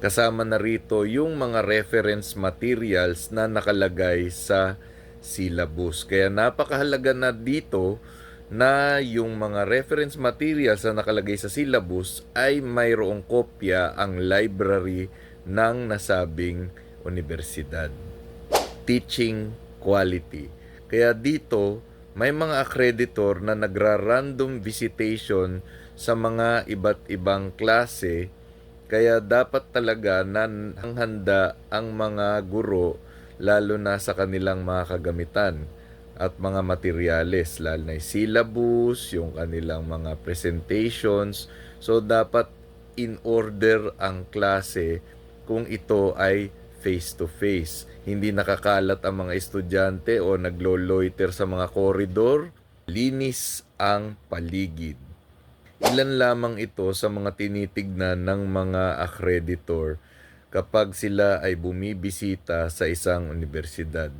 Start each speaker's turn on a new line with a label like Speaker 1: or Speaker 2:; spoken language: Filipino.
Speaker 1: Kasama na rito yung mga reference materials na nakalagay sa syllabus. Kaya napakahalaga na dito na yung mga reference materials na nakalagay sa syllabus ay mayroong kopya ang library ng nasabing universidad. Teaching quality. Kaya dito, may mga accreditor na nagra-random visitation sa mga iba't ibang klase kaya dapat talaga na ang handa ang mga guro lalo na sa kanilang mga kagamitan at mga materyales lalo na yung syllabus, yung kanilang mga presentations. So dapat in order ang klase kung ito ay face to face. Hindi nakakalat ang mga estudyante o naglo-loiter sa mga koridor. Linis ang paligid. Ilan lamang ito sa mga tinitignan ng mga accreditor kapag sila ay bumibisita sa isang universidad.